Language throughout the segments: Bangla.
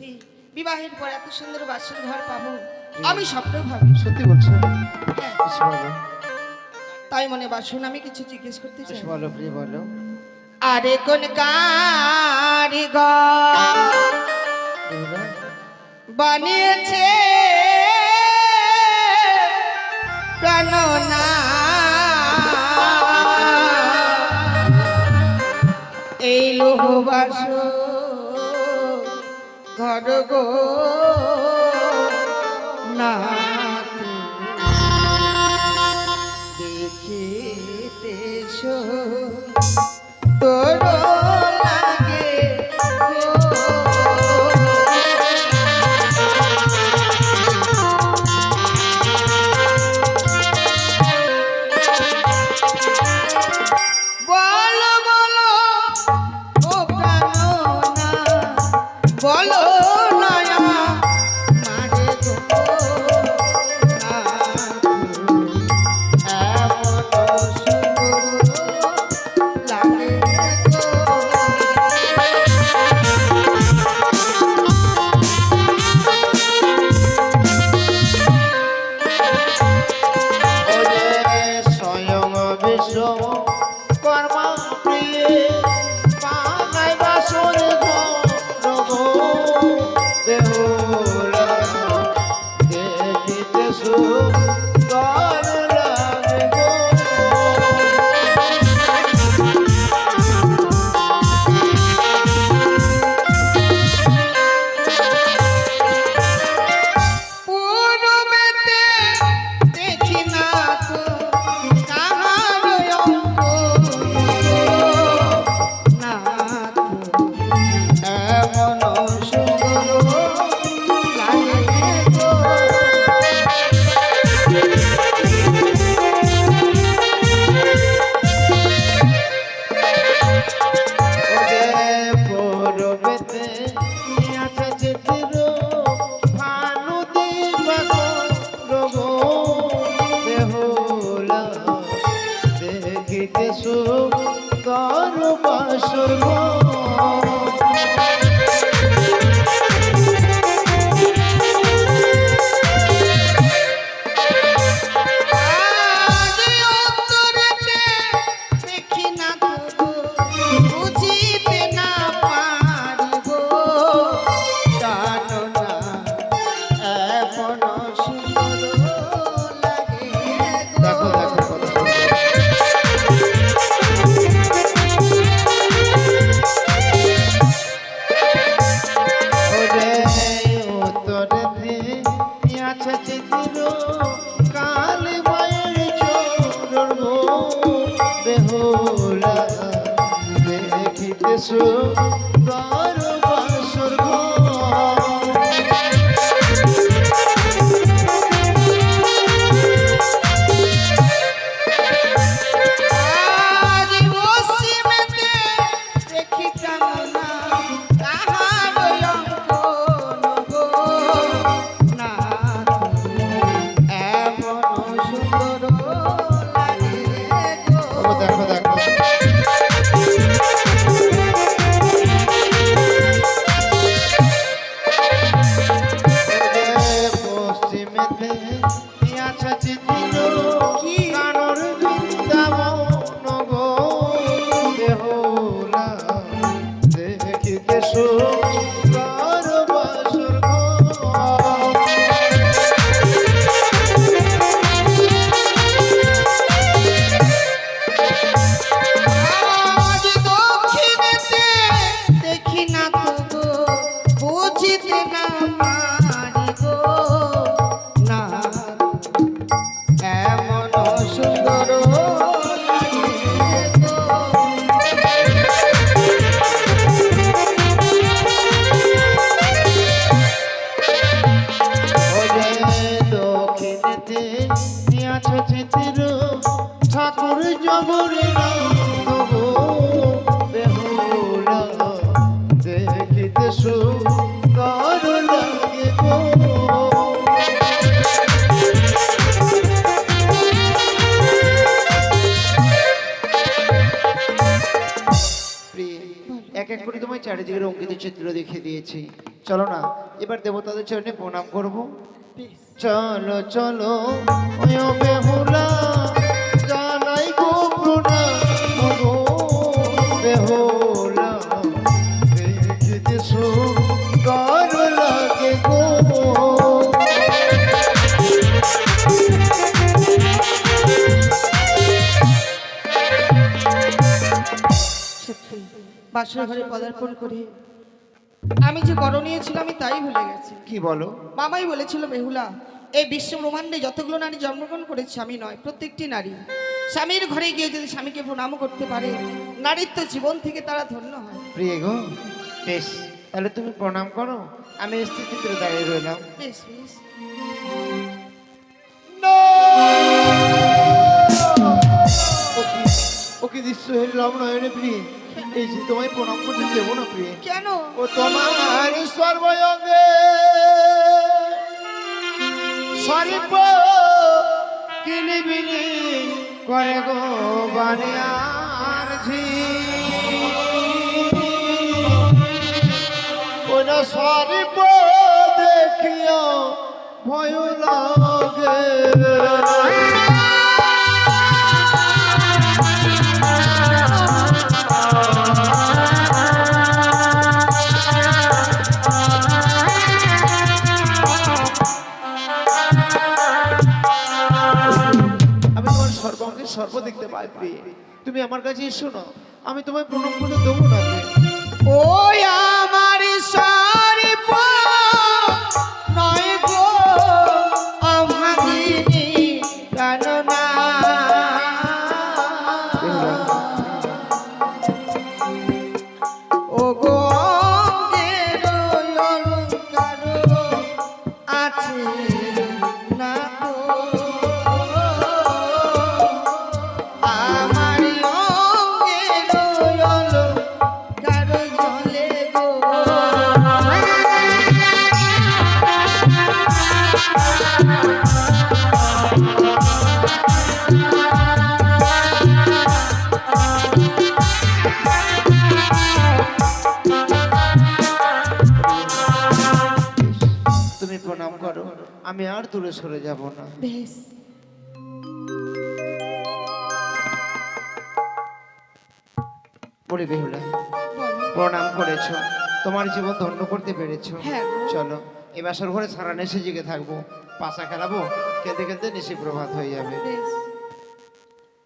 সত্যি বিবাহের পর এত সুন্দর বাসর ঘর পাবো আমি স্বপ্নেও ভাবি সত্যি বলছো? হ্যাঁ। তাই মনে বাসুন আমি কিছু জিজ্ঞেস করতে চাই। বলো প্রিয় বলো। আরে কোন কারিগ বানিয়েছে? প্রাণনা গো না দেখিতে শোক So যেতে দিয়াছ যেতের ঠাকুর জবরে এক এক করে তোমায় চারিদিকের অঙ্কিত চিত্র দেখে দিয়েছি। চলো না, এবার দেবতাদের চরণে প্রণাম করব। চলো চলো ওই বেহুলা, জানাই গো প্রণাম। গো বেহুলা দেখিতে সুন্দর লাগে গো। ঘরে পদার্পণ করে। আমি যে করণীয় ছিল আমি তাই ভুলে গেছি। কি বলো? মামাই বলেছিল বেহুলা এই বিশ্ব ব্রহ্মাণ্ডে যতগুলো নারী জন্মগ্রহণ করেছে আমি নয় প্রত্যেকটি নারী। স্বামীর ঘরে গিয়ে যদি স্বামীকে প্রণাম করতে পারে নারীত্ব জীবন থেকে তারা ধন্য হয়। প্রিয় গো বেশ তাহলে তুমি প্রণাম করো। আমি স্থিতিতে দাঁড়িয়ে রইলাম। বেশ বেশ। ওকে দৃশ্য হইল নয়নে প্রিয়। এই যে তোমায় প্রণাম করতে দেবো না প্রিয়? কেন? ও তোমার সর্বয়ঙ্গে সরিপ কিলিবিলি করে গো বানিয়ার ঝি ওটা সরিপ দেখিও ভয় লাগে। সর্ব দেখতে পাই প্রিয়ে তুমি আমার কাছে শোনো, আমি তোমায় প্রণাম করে দেবো না প্রিয়ে। দূরে সরে যাব না। বেশ। বলি বেহুলা। প্রণাম করেছ। তোমার জীবন ধন্য করতে পেরেছ। হ্যাঁ চলো এ বাসর ঘরে সারা নেশে জেগে থাকব। পাশা খেলাবো খেলতে খেলতে নিশি প্রভাত হয়ে যাবে।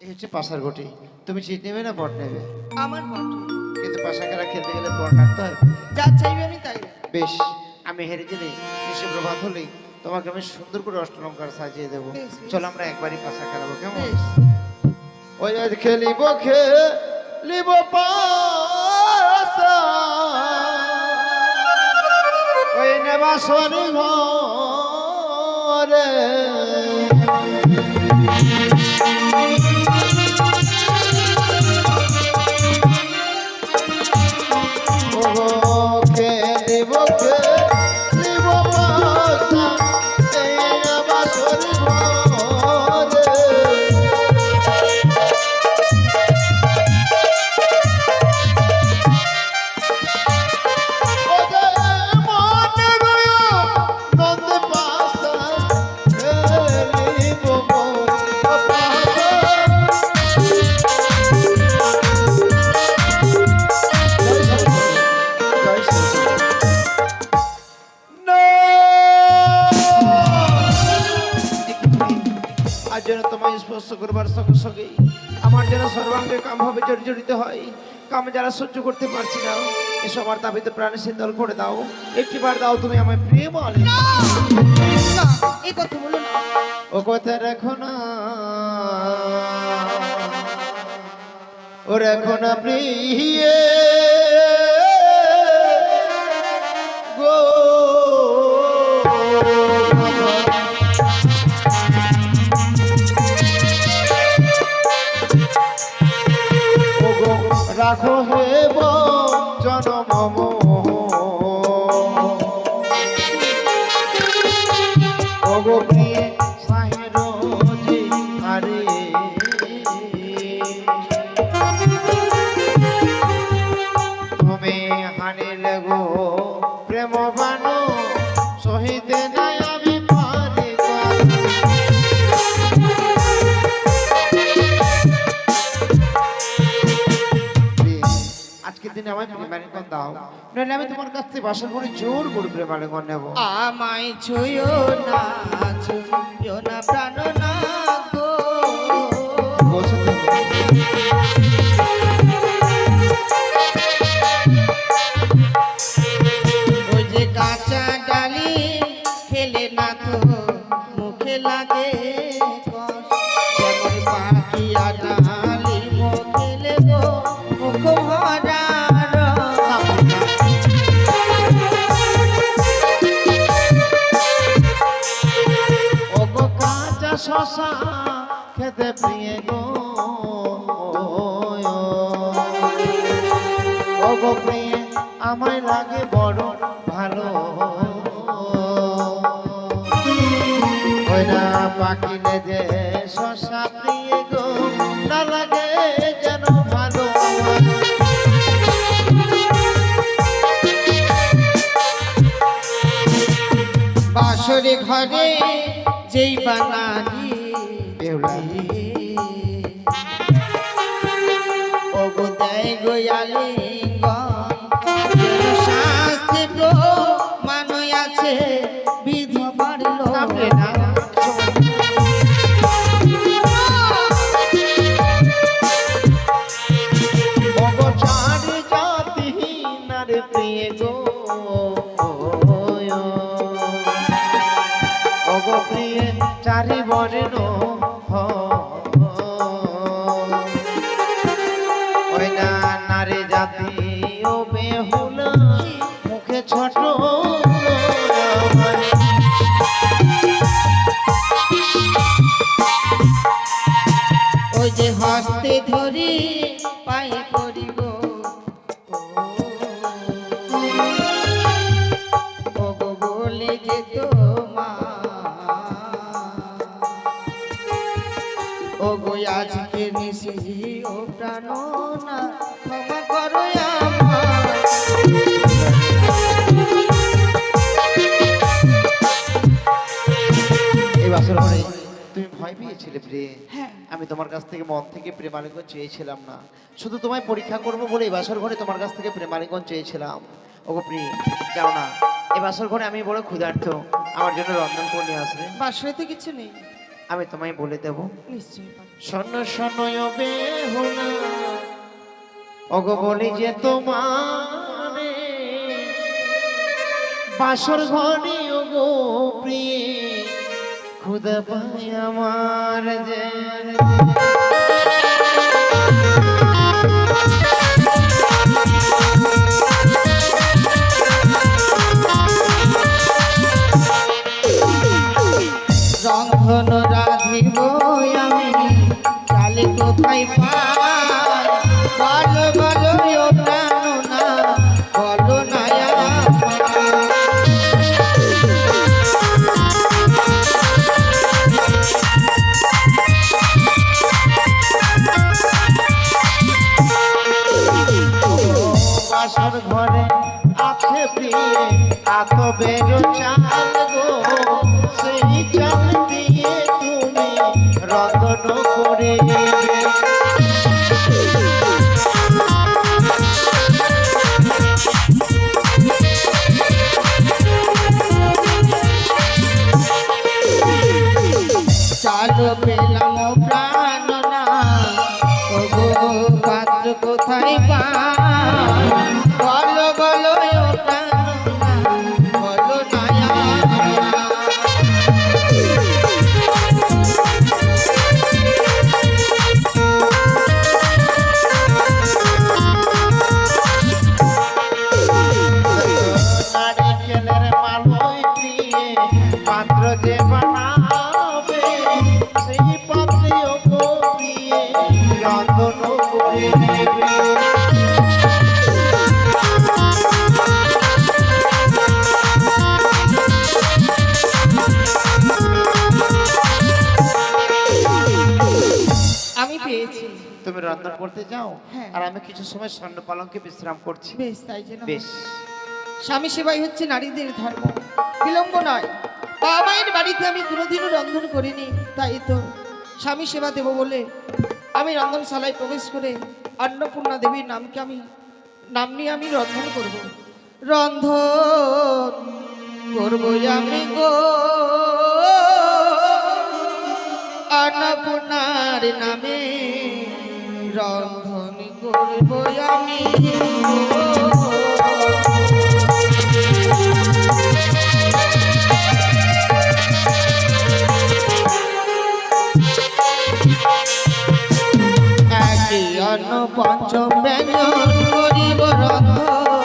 এই হচ্ছে পাশার ঘটি। তুমি চিট নেবে না বট নেবে? আমার বটে। কিন্তু পাশা খেলা খেলতে গেলে বট রাখতে হয়। যা চাইবে আমি তাই বেশ আমি হেরে গেলে নিশি প্রভাত হলেই তোমাকে আমি সুন্দর করে অষ্টলঙ্কার সাজিয়ে দেবো। চলো আমরা একবারই পাশা খেলাবো কেমন? ওই আজ খেলিব খেলিব পাশা। ওই নেবা ঘরে। আমার যেন সর্বাঙ্গে কামভাবে জর্জরিত হয়। কাম যারা সহ্য করতে পারছি না এসব আমার দাবিতে প্রাণে সিন্দল করে দাও। একটিবার দাও তুমি আমায় প্রেম বলে। এই কথা বলো না। ও কথা রাখো না। ও রাখো না প্রিয়ে। রাখো আমায় প্রেমালিঙ্গন দাও, নাহলে আমি তোমার কাছ থেকে বাসন করে জোর করে প্রেমালিঙ্গন নেব। আমায় ছুঁয়ো না ছুঁয়ো না, প্রাণ না খেতে প্রিয়ে গো প্রিয়ে আমায় লাগে বড় ভালো না পাখিলে যে শশা প্রিয়ে গো না লাগে যেন ভালো বাসরে ঘরে যেই বানালি প্রিয় গো ওগো প্রিয় চারি বর্ণ প্রিয়ে হ্যাঁ। আমি তোমার কাছ থেকে মন থেকে প্রেমালিঙ্গন চেয়েছিলাম না। শুধু তোমায় পরীক্ষা করব বলে এই বাসর ঘরে তোমার কাছ থেকে প্রেমালিঙ্গন চেয়েছিলাম। ওগো প্রিয় যাও না এই বাসর ঘরে আমি বড় ক্ষুধার্ত। আমার জন্য রন্ধন করে নিয়ে আসবে। বাসরে কিছু নেই। আমি তোমায় বলে দেব। শোন ওগো বলি যে তোমারে। বাসর ঘরে ওগো প্রিয়ে খুদা পাই আমার যে বাসর ঘরে আছে প্রিয়ে আত বেরো চাল গো। সেই চাল দিয়ে তুমি রতন করে রন্ধন করতে যাও হ্যাঁ। আর আমি কিছু সময় স্বর্ণ পালঙ্কে বিশ্রাম করছি। বেশ তাই যেন বেশ। স্বামী সেবাই হচ্ছে নারীদের ধর্ম। বিলম্ব নয়। বাবা মায়ের বাড়িতে আমি কোনোদিনও রন্ধন করিনি তাই তো স্বামী সেবা দেব বলে আমি রন্ধনশালায় প্রবেশ করে অন্নপূর্ণা দেবীর নামকে আমি নাম নিয়ে আমি রন্ধন করব। রন্ধন করব আমি গো। অন্নপূর্ণার নামে রন্ধন করব আমি। পঞ্চম ব্যঞ্জন করিব রন্ধন